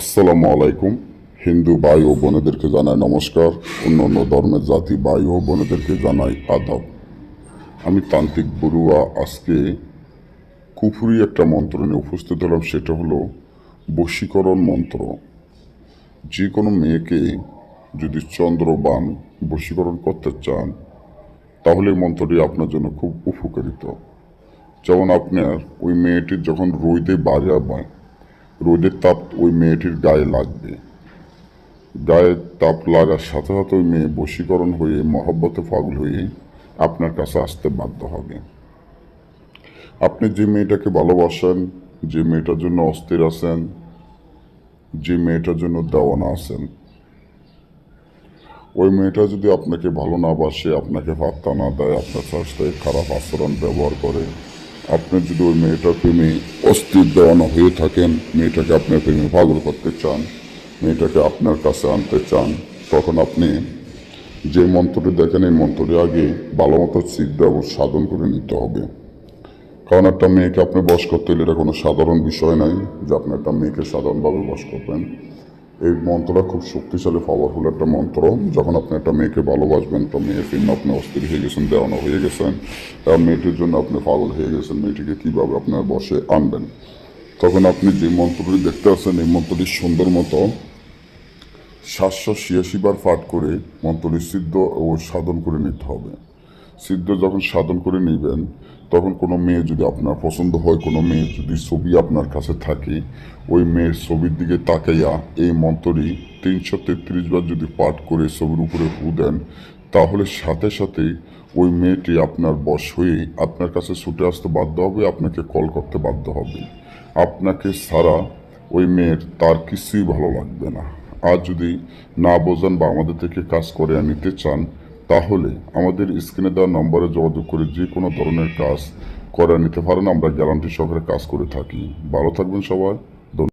আসসালামু আলাইকুম। হিন্দু ভাই ও বোনেদেরকে জানাই নমস্কার। অন্য অন্য ধর্মের জাতি ভাই ও বোনেদেরকে জানাই আদাব। আমি তান্ত্রিক বড়ুয়া আজকে কুফুরি একটা মন্ত্র নিয়ে উপস্থিত হলাম, সেটা হলো বশীকরণ মন্ত্র। যে কোনো মেয়েকে যদি চন্দ্রবান বশীকরণ করতে চান, তাহলে মন্ত্রটি আপনার জন্য খুব উপকারিত। যেমন আপনার ওই মেয়েটির যখন রোদে বাজাবে রোদের তাপ ওই মেয়েটির গায়ে লাগবে। গায়ে তাপ লাগার সাথে সাথে ওই মেয়ে বশীকরণ হয়ে মহব্বতে পাগল হয়ে আপনার কাছে আসতে বাধ্য হবে। আপনি যে মেয়েটাকে ভালোবাসেন, যে মেয়েটার জন্য অস্থির আছেন, যে মেয়েটার জন্য দেওয়ানা আছেন, ওই মেয়েটা যদি আপনাকে ভালো না বাসে, আপনাকে পাত্তা না দেয়, আপনার সাথে খারাপ আচরণ ব্যবহার করে আপনি যদি ওই মেয়েটার প্রেমে অস্থির দেওয়ানো হয়ে থাকেন, মেয়েটাকে আপনার প্রেমে পাগল করতে চান, মেয়েটাকে আপনার কাছে আনতে চান, তখন আপনি যে মন্ত্রটি দেখেন, এই মন্ত্রটি আগে ভালো মতো সিদ্ধ এবং সাধন করে নিতে হবে। কারণ একটা মেয়েকে আপনি বস করতে হলে এটা কোনো সাধারণ বিষয় নাই যে আপনি একটা মেয়েকে সাধারণভাবে বশ করবেন। এই মন্ত্রটা খুব শক্তিশালী পাওয়ারফুল একটা মন্ত্র। যখন আপনি একটা মেয়েকে ভালোবাসবেন, তো মেয়ের জন্য আপনি অস্থির হয়ে গেছেন দেওয়ানো হয়ে গেছেন। এবং মেয়েটির জন্য আপনি পাগল হয়ে গেছেন, মেয়েটিকে কীভাবে আপনার বসে আনবেন? তখন আপনি যে মন্ত্রটি দেখতে আসছেন, এই মন্ত্রটি সুন্দর মতো সাতশো ছিয়াশি বার পাঠ করে মন্ত্রটি সিদ্ধ ও সাধন করে নিতে হবে। সিদ্ধ যখন সাধন করে নেবেন, তখন কোনো মেয়ে যদি আপনার পছন্দ হয়, কোনো মেয়ে যদি ছবি আপনার কাছে থাকে, ওই মেয়ের ছবির দিকে তাকাইয়া এই মন্ত্রটি তিনশো তেত্রিশ বার যদি পাঠ করে ছবির উপরে ফু দেন, তাহলে সাথে সাথে ওই মেয়েটি আপনার বশ হয়ে আপনার কাছে ছুটে আসতে বাধ্য হবে, আপনাকে কল করতে বাধ্য হবে। আপনাকে ছাড়া ওই মেয়ের তার কিছুই ভালো লাগবে না। আর যদি না বোঝান বা আমাদের থেকে কাজ করে নিতে চান তাহলে আমাদের স্ক্রিনে দেওয়া নম্বরে যোগাযোগ করে যে কোনো ধরনের কাজ করে নিতে পারেন। আমরা গ্যারান্টি সহকারে কাজ করে থাকি। ভালো থাকবেন সবাই।